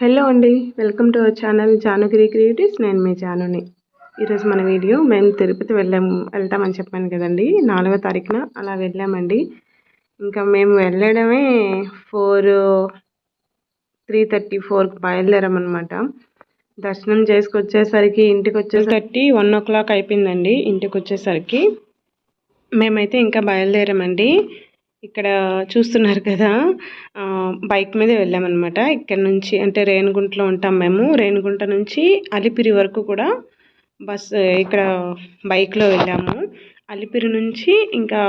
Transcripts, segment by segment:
Hello అండి welcome to our channel Janugiri creatives. నేను మీ జానుని. ఈరోజు మన వీడియో మేము తిరుపతి వెళ్ళాము వెళ్తామని చెప్పాను కదండి. నాలుగో తారీఖున అలా వెళ్ళామండి. ఇంకా మేము వెళ్ళడమే ఫోర్ త్రీ థర్టీ ఫోర్కి బయలుదేరామన్నమాట. దర్శనం చేసుకొచ్చేసరికి ఇంటికి వచ్చేసరికి వన్ ఓ క్లాక్ అయిపోయిందండి ఇంటికి వచ్చేసరికి. మేమైతే ఇంకా బయలుదేరామండి. ఇక్కడ చూస్తున్నారు కదా బైక్ మీద వెళ్ళామన్నమాట. ఇక్కడ నుంచి అంటే రేణుగుంటలో ఉంటాం మేము. రేణుగుంట నుంచి అలిపిరి వరకు కూడా బస్ ఇక్కడ బైక్లో వెళ్ళాము. అలిపిరి నుంచి ఇంకా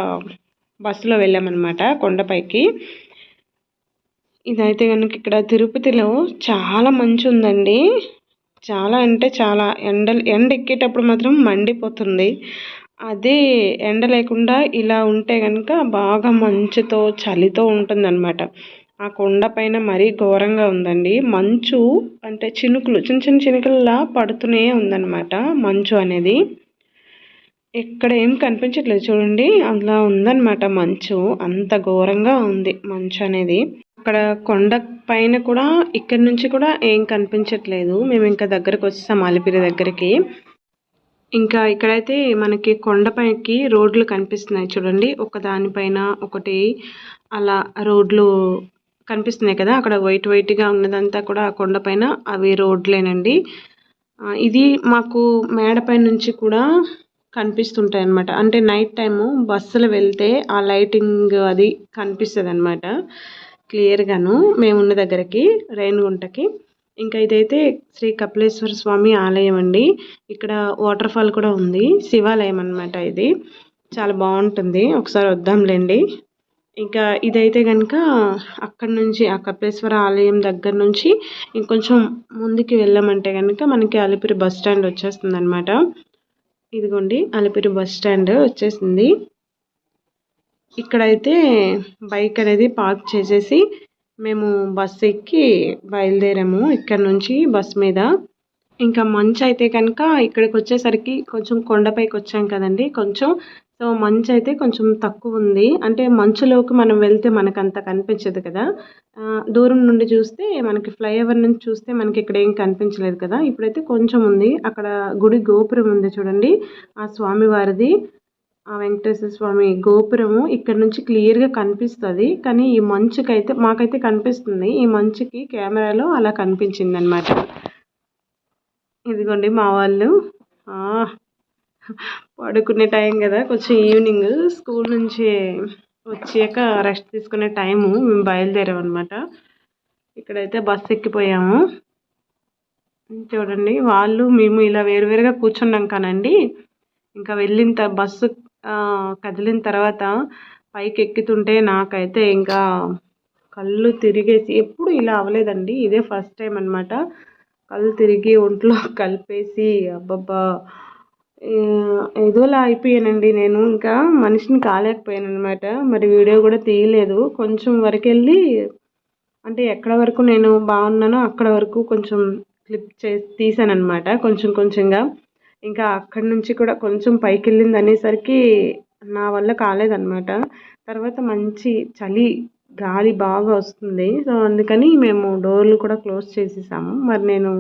బస్సులో వెళ్ళామన్నమాట కొండపైకి ఇదైతే కనుక ఇక్కడ తిరుపతిలో చాలా మంచు ఉందండి. చాలా అంటే చాలా ఎండ ఎండ ఎక్కేటప్పుడు మాత్రం మండిపోతుంది. అదే ఎండ లేకుండా ఇలా ఉంటే కనుక బాగా మంచుతో చలితో ఉంటుందన్నమాట. ఆ కొండ పైన మరీ ఘోరంగా ఉందండి. మంచు అంటే చినుకులు చిన్న చిన్న చినుకుల్లా పడుతూనే ఉందన్నమాట మంచు అనేది. ఎక్కడ ఏం కనిపించట్లేదు చూడండి. అలా ఉందన్నమాట మంచు. అంత ఘోరంగా ఉంది మంచు అనేది. అక్కడ కొండ పైన కూడా ఇక్కడ నుంచి కూడా ఏం కనిపించట్లేదు. మేము ఇంకా దగ్గరకు వచ్చేసాం అలిపిరి దగ్గరికి. ఇంకా ఇక్కడైతే మనకి కొండపైకి రోడ్లు కనిపిస్తున్నాయి చూడండి. ఒక దానిపైన ఒకటి అలా రోడ్లు కనిపిస్తున్నాయి కదా. అక్కడ వైట్ వైట్గా ఉన్నదంతా కూడా ఆ కొండపైన అవి రోడ్లేనండి. ఇది మాకు మేడపై నుంచి కూడా కనిపిస్తుంటాయి అనమాట అంటే నైట్ టైము బస్సులు వెళ్తే ఆ లైటింగ్ అది కనిపిస్తుంది అనమాట క్లియర్గాను. మేమున్న దగ్గరకి రేణుగుంటకి. ఇంకా ఇదైతే శ్రీ కపిలేశ్వర స్వామి ఆలయం అండి. ఇక్కడ వాటర్ ఫాల్ కూడా ఉంది. శివాలయం అనమాట ఇది. చాలా బాగుంటుంది. ఒకసారి వద్దాంలేండి ఇంకా ఇదైతే కనుక అక్కడ నుంచి ఆ కపిలేశ్వర ఆలయం దగ్గర నుంచి ఇంకొంచెం ముందుకు వెళ్ళామంటే కనుక మనకి అలిపిరి బస్ స్టాండ్ వచ్చేస్తుంది అనమాట ఇదిగోండి అలిపిరి బస్ స్టాండ్ వచ్చేసింది. ఇక్కడైతే బైక్ అనేది పార్క్ చేసేసి మేము బస్ ఎక్కి బయలుదేరాము ఇక్కడ నుంచి బస్ మీద. ఇంకా మంచు అయితే కనుక ఇక్కడికి వచ్చేసరికి కొంచెం కొండపైకి వచ్చాం కదండి. కొంచెం సో మంచు అయితే కొంచెం తక్కువ ఉంది. అంటే మంచులోకి మనం వెళ్తే మనకు అంత కనిపించదు కదా. దూరం నుండి చూస్తే మనకి ఫ్లైఓవర్ నుంచి చూస్తే మనకి ఇక్కడ ఏం కనిపించలేదు కదా. ఇప్పుడైతే కొంచెం ఉంది. అక్కడ గుడి గోపురం ఉంది చూడండి. ఆ స్వామివారిది. ఆ వెంకటేశ్వర స్వామి గోపురము ఇక్కడ నుంచి క్లియర్గా కనిపిస్తుంది. కానీ ఈ మంచుకైతే మాకైతే కనిపిస్తుంది. ఈ మంచుకి కెమెరాలో అలా కనిపించింది అనమాట ఇదిగోండి మా వాళ్ళు. పడుకునే టైం కదా. కొంచెం ఈవినింగ్ స్కూల్ నుంచి వచ్చాక రెస్ట్ తీసుకునే టైము మేము బయలుదేరాం అనమాట ఇక్కడైతే బస్సు ఎక్కిపోయాము. చూడండి వాళ్ళు మేము ఇలా వేరువేరుగా కూర్చున్నాం కానండి. ఇంకా వెళ్ళిన బస్సు కదిలిన తర్వాత పైకి ఎక్కుతుంటే నాకైతే ఇంకా కళ్ళు తిరిగేసి ఎప్పుడు ఇలా అవ్వలేదండి. ఇదే ఫస్ట్ టైం అనమాట కళ్ళు తిరిగి ఒంట్లో కలిపేసి అబ్బబ్బా. ఏదోలా అయిపోయానండి నేను. ఇంకా మనిషిని కాలేకపోయాను అనమాట మరి వీడియో కూడా తీయలేదు. కొంచెం వరకు వెళ్ళి అంటే ఎక్కడ వరకు నేను బాగున్నానో అక్కడ వరకు కొంచెం క్లిప్ చేసి తీసాను అనమాట కొంచెం కొంచెంగా. ఇంకా అక్కడి నుంచి కూడా కొంచెం పైకి వెళ్ళింది అనేసరికి నా వల్ల కాలేదన్నమాట. తర్వాత మంచి చలి గాలి బాగా వస్తుంది. సో అందుకని మేము డోర్లు కూడా క్లోజ్ చేసేసాము. మరి నేను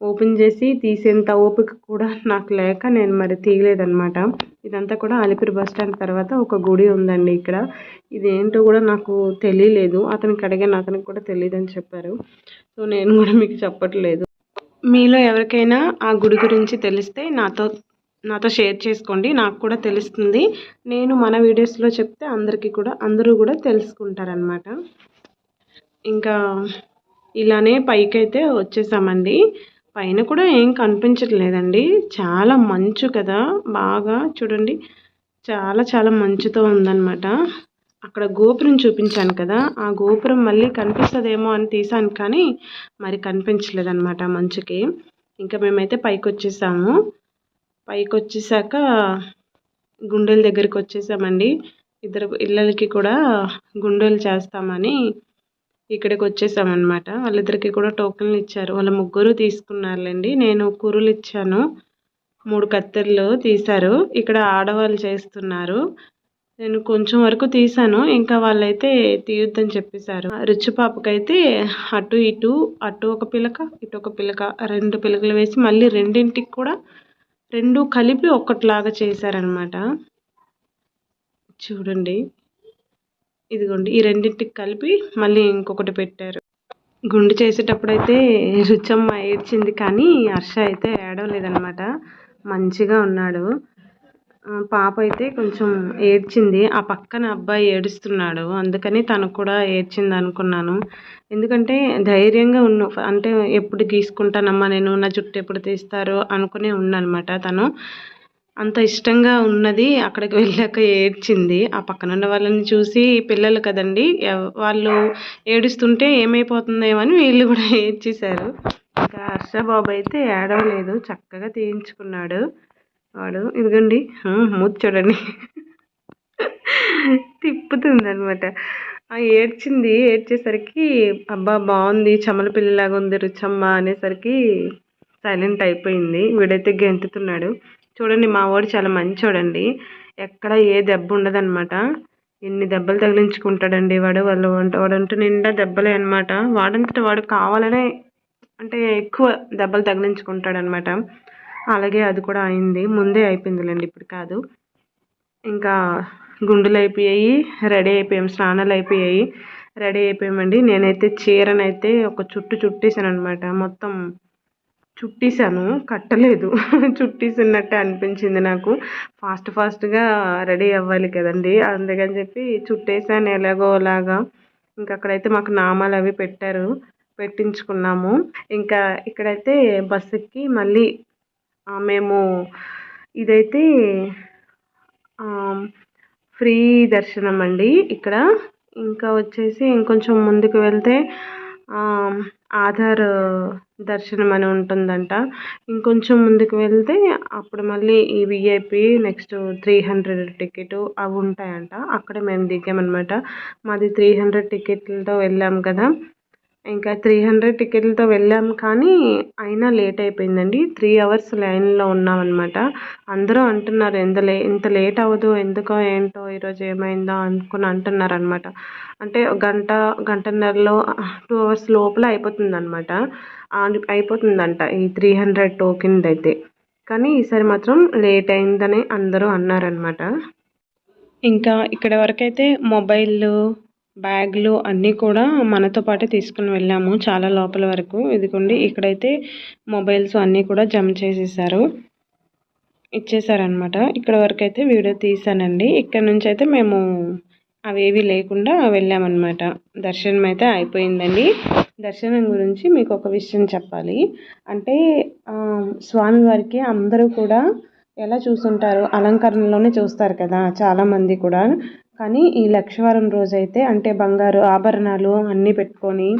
ఓపెన్ చేసి తీసేంత ఓపిక కూడా నాకు లేక నేను మరి తీయలేదన్నమాట. ఇదంతా కూడా అలిపిరి బస్ స్టాండ్ తర్వాత ఒక గుడి ఉందండి ఇక్కడ. ఇది ఏంటో కూడా నాకు తెలియలేదు. అతనికి అడిగాను అతనికి కూడా తెలియదని చెప్పారు. సో నేను కూడా మీకు చెప్పట్లేదు. మీలో ఎవరికైనా ఆ గుడి గురించి తెలిస్తే నాతో నాతో షేర్ చేసుకోండి. నాకు కూడా తెలుస్తుంది. నేను మన వీడియోస్లో చెప్తే అందరికీ కూడా అందరూ కూడా తెలుసుకుంటారనమాట ఇంకా ఇలానే పైకైతే వచ్చేసామండి. పైన కూడా ఏం కనిపించట్లేదండి. చాలా మంచు కదా. బాగా చూడండి. చాలా చాలా మంచుతో ఉందన్నమాట. అక్కడ గోపురం చూపించాను కదా ఆ గోపురం మళ్ళీ కనిపిస్తుందేమో అని తీసాను కానీ మరి కనిపించలేదన్నమాట మంచుకి. ఇంకా మేమైతే పైకి వచ్చేసాము పైకి వచ్చేసాక గుండెల దగ్గరికి వచ్చేసామండి. ఇద్దరు ఇళ్ళకి కూడా గుండెలు చేస్తామని ఇక్కడికి వచ్చేసామన్నమాట. వాళ్ళిద్దరికి కూడా టోకెన్లు ఇచ్చారు. వాళ్ళ ముగ్గురు తీసుకున్నారులేండి. నేను కూరలు ఇచ్చాను. మూడు కత్తెరలు తీశారు. ఇక్కడ ఆడవాళ్ళు చేస్తున్నారు. నేను కొంచెం వరకు తీసాను ఇంకా వాళ్ళైతే తీయొద్దని చెప్పేశారు. రుచి పాపకైతే అటు ఇటు అటు ఒక పిలక ఇటు ఒక పిలక రెండు పిలకలు వేసి మళ్ళీ రెండింటికి కూడా రెండు కలిపి ఒక్కటిలాగా చేశారనమాట చూడండి. ఇదిగోండి ఈ రెండింటికి కలిపి మళ్ళీ ఇంకొకటి పెట్టారు. గుండు చేసేటప్పుడైతే రుచమ్మ ఏడ్చింది కానీ హర్ష అయితే ఏడవలేదనమాట మంచిగా ఉన్నాడు. పాప అయితే కొంచెం ఏడ్చింది. ఆ పక్కన అబ్బాయి ఏడుస్తున్నాడు. అందుకని తను కూడా ఏడ్చింది అనుకున్నాను ఎందుకంటే ధైర్యంగా ఉన్న అంటే ఎప్పుడు గీసుకుంటానమ్మా నేను నా జుట్టు ఎప్పుడు తీస్తారు అనుకునే ఉన్ననమాట తను. అంత ఇష్టంగా ఉన్నది అక్కడికి వెళ్ళాక ఏడ్చింది. ఆ పక్కన ఉన్న వాళ్ళని చూసి పిల్లలు కదండి వాళ్ళు ఏడుస్తుంటే ఏమైపోతుందేమో అని వీళ్ళు కూడా ఏడ్చేశారు. ఇంకా హర్ష బాబు అయితే ఏడవలేదు. చక్కగా తీయించుకున్నాడు. వాడు ఇదిగోండి. మూతి చూడండి. తిప్పుతుంది అనమాట ఏడ్చింది. ఏడ్చేసరికి అబ్బా బాగుంది. చమల పిల్లలాగా ఉంది రుచమ్మ అనేసరికి సైలెంట్ అయిపోయింది. వీడైతే గెంతుతున్నాడు. చూడండి మా వాడు చాలా మంచోడండి. ఎక్కడ ఏ దెబ్బ ఉండదన్నమాట. ఎన్ని దెబ్బలు తగిలించుకుంటాడండి వాడు. వాళ్ళు వాడంటూ నిండా దెబ్బలే అనమాట వాడంతట వాడు కావాలనే అంటే ఎక్కువ దెబ్బలు తగిలించుకుంటాడనమాట అలాగే అది కూడా అయింది. ముందే అయిపోయిందిలేండి ఇప్పుడు కాదు. ఇంకా గుండులు అయిపోయాయి రెడీ అయిపోయాం స్నానాలు అయిపోయాయి. రెడీ అయిపోయామండి. నేనైతే చీరనైతే ఒక చుట్టు చుట్టేసాను అనమాట మొత్తం చుట్టేసాను కట్టలేదు. చుట్టేసినట్టే అనిపించింది నాకు. ఫాస్ట్ ఫాస్ట్గా రెడీ అవ్వాలి కదండి. అందుకని చెప్పి చుట్టేసాను ఎలాగో అలాగా. ఇంకా అక్కడైతే మాకు నామాలు అవి పెట్టారు పెట్టించుకున్నాము. ఇంకా ఇక్కడైతే బస్సుకి మళ్ళీ మేము ఇదైతే ఫ్రీ దర్శనం అండి ఇక్కడ. ఇంకా వచ్చేసి ఇంకొంచెం ముందుకు వెళ్తే ఆధార్ దర్శనం అని ఉంటుందంట. ఇంకొంచెం ముందుకు వెళ్తే అప్పుడు మళ్ళీ ఈ VIP next three hundred ticket అవి ఉంటాయంట. అక్కడ మేము దిగామన్నమాట. మాది త్రీ హండ్రెడ్ టికెట్లతో వెళ్ళాం కదా. ఇంకా త్రీ హండ్రెడ్ టికెట్లతో వెళ్ళాం కానీ అయినా లేట్ అయిపోయిందండి. త్రీ అవర్స్ లైన్లో ఉన్నామన్నమాట. అందరూ అంటున్నారు ఎంత లే ఇంత లేట్ అవ్వదు ఎందుకో ఏంటో ఈరోజు ఏమైందో అనుకుని అంటున్నారు అనమాట అంటే గంట గంటన్నరలో టూ అవర్స్ లోపల అయిపోతుంది అనమాట అయిపోతుందంట ఈ త్రీ హండ్రెడ్ టోకెన్ది అయితే. కానీ ఈసారి మాత్రం లేట్ అయిందని అందరూ అన్నారనమాట ఇంకా ఇక్కడ వరకైతే మొబైల్ బ్యాగులు అన్నీ కూడా మనతో పాటే తీసుకుని వెళ్ళాము చాలా లోపల వరకు. ఇదిగోండి ఇక్కడైతే మొబైల్స్ అన్నీ కూడా జమ చేసేసారు. ఇచ్చేసారనమాట ఇక్కడ వరకు అయితే వీడియో తీసానండి. ఇక్కడ నుంచి అయితే మేము అవేవి లేకుండా వెళ్ళామన్నమాట. దర్శనం అయితే అయిపోయిందండి. దర్శనం గురించి మీకు ఒక విషయం చెప్పాలి. అంటే స్వామివారికి అందరూ కూడా ఎలా చూసుంటారు అలంకరణలోనే చూస్తారు కదా చాలామంది కూడా. కానీ ఈ లక్షవారం రోజైతే అంటే బంగారు ఆభరణాలు అన్నీ పెట్టుకొని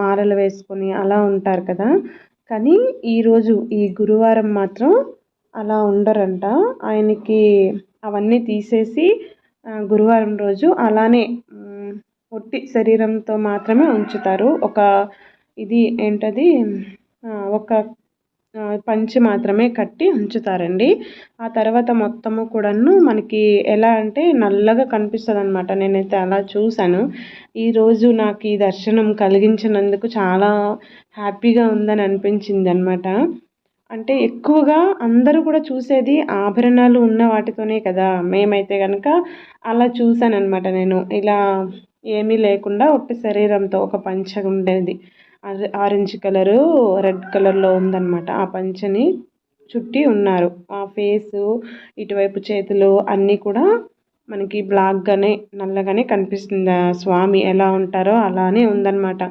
మాలలు వేసుకొని అలా ఉంటారు కదా. కానీ ఈరోజు ఈ గురువారం మాత్రం అలా ఉండరంట. ఆయనకి అవన్నీ తీసేసి గురువారం రోజు అలానే పొట్టి శరీరంతో మాత్రమే ఉంచుతారు. ఒక ఇది ఏంటది? ఒక పంచి మాత్రమే కట్టి ఉంచుతారండి. ఆ తర్వాత మొత్తము కూడాను మనకి ఎలా అంటే నల్లగా కనిపిస్తుంది అనమాట నేనైతే అలా చూశాను. ఈరోజు నాకు ఈ దర్శనం కలిగించినందుకు చాలా హ్యాపీగా ఉందని అనిపించింది అనమాట అంటే ఎక్కువగా అందరూ కూడా చూసేది ఆభరణాలు ఉన్న వాటితోనే కదా. మేమైతే కనుక అలా చూశాను అనమాట నేను. ఇలా ఏమీ లేకుండా ఒట్టి శరీరంతో ఒక పంచ ఉండేది ఆరెంజ్ కలరు రెడ్ కలర్లో ఉందన్నమాట. ఆ పంచని చుట్టి ఉన్నారు. ఆ ఫేసు ఇటువైపు చేతులు అన్నీ కూడా మనకి బ్లాక్గానే నల్లగానే కనిపిస్తుంది? స్వామి ఎలా ఉంటారో అలానే ఉందన్నమాట.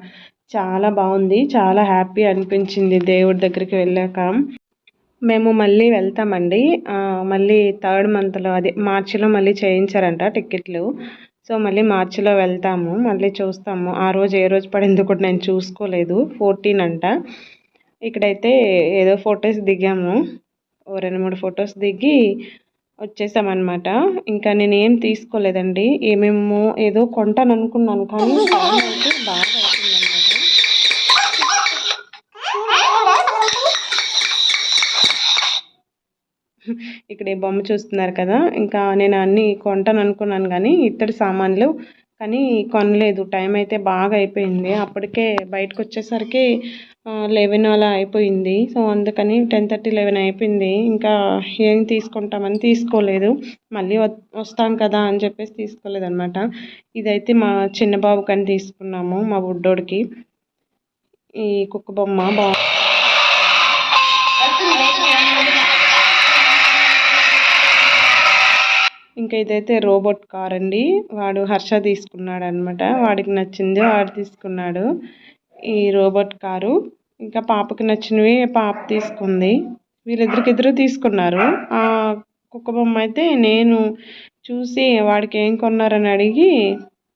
చాలా బాగుంది. చాలా హ్యాపీ అనిపించింది దేవుడి దగ్గరికి వెళ్ళాక. మేము మళ్ళీ వెళ్తామండి. మళ్ళీ థర్డ్ మంత్లో అదే మార్చిలో మళ్ళీ చేయించారంట టికెట్లు సో మళ్ళీ మార్చిలో వెళ్తాము మళ్ళీ చూస్తాము. ఆ రోజు ఏ రోజు పడిందో కూడా నేను చూసుకోలేదు. ఫోర్టీన్ అంట. ఇక్కడైతే ఏదో ఫొటోస్ దిగాము. ఓ రెండు మూడు ఫొటోస్ దిగి వచ్చేసామన్నమాట. ఇంకా నేను ఏం తీసుకోలేదండి. ఏమేమో ఏదో కొంటాను అనుకున్నాను కానీ బాగా ఇక్కడ ఈ బొమ్మ చూస్తున్నారు కదా. ఇంకా నేను అన్నీ కొంటాను అనుకున్నాను కానీ ఇత్తడి సామాన్లు. కానీ కొనలేదు. టైం అయితే బాగా అయిపోయింది. అప్పటికే బయటకు వచ్చేసరికి లెవెన్ అలా అయిపోయింది. సో అందుకని టెన్ థర్టీ లెవెన్ అయిపోయింది. ఇంకా ఏం తీసుకుంటామని తీసుకోలేదు. మళ్ళీ వస్తాం కదా అని చెప్పేసి తీసుకోలేదు అనమాట ఇదైతే మా చిన్న బాబుకని తీసుకున్నాము మా బుడ్డోడికి. ఈ కుక్క బొమ్మ బాగా ఇంకా ఇదైతే రోబోట్ కార్ అండి. వాడు హర్ష తీసుకున్నాడు అనమాట వాడికి నచ్చింది వాడు తీసుకున్నాడు ఈ రోబోట్ కారు. ఇంకా పాపకి నచ్చినవి పాప తీసుకుంది. వీళ్ళిద్దరికిద్దరు తీసుకున్నారు. ఆ కుక్క బొమ్మ అయితే నేను చూసి వాడికి ఏం కొన్నారని అడిగి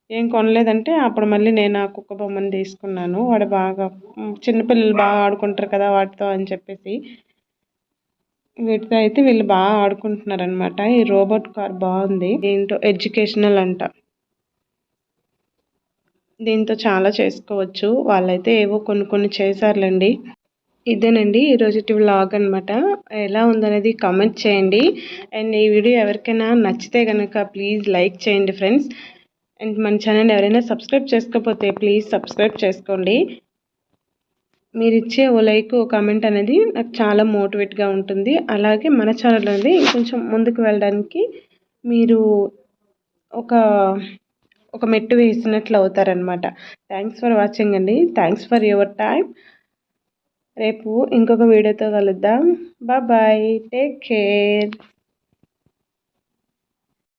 ఏం కొనలేదంటే అప్పుడు మళ్ళీ నేను ఆ కుక్క బొమ్మను తీసుకున్నాను. వాడు బాగా చిన్నపిల్లలు బాగా ఆడుకుంటారు కదా వాటితో అని చెప్పేసి. వీటితో అయితే వీళ్ళు బాగా ఆడుకుంటున్నారనమాట ఈ రోబోట్ కార్ బాగుంది. దీంతో ఎడ్యుకేషనల్ అంట. దీంతో చాలా చేసుకోవచ్చు. వాళ్ళైతే ఏవో కొన్ని కొన్ని చేశారులేండి. ఇదేనండి ఈరోజు వ్లాగ్ అనమాట ఎలా ఉందనేది కామెంట్ చేయండి. అండ్ ఈ వీడియో ఎవరికైనా నచ్చితే కనుక ప్లీజ్ లైక్ చేయండి ఫ్రెండ్స్ అండ్ మన ఛానల్ ఎవరైనా సబ్స్క్రైబ్ చేసుకోకపోతే ప్లీజ్ సబ్స్క్రైబ్ చేసుకోండి. మీరు ఇచ్చే ఓ లైక్ ఓ కామెంట్ అనేది నాకు చాలా మోటివేట్గా ఉంటుంది. అలాగే మన ఛానల్ అనేది కొంచెం ముందుకు వెళ్ళడానికి మీరు ఒక ఒక మెట్టు వేసినట్లు అవుతారనమాట థ్యాంక్స్ ఫర్ వాచింగ్ అండి. థ్యాంక్స్ ఫర్ యువర్ టైం రేపు ఇంకొక వీడియోతో కలుద్దాం. Bye take care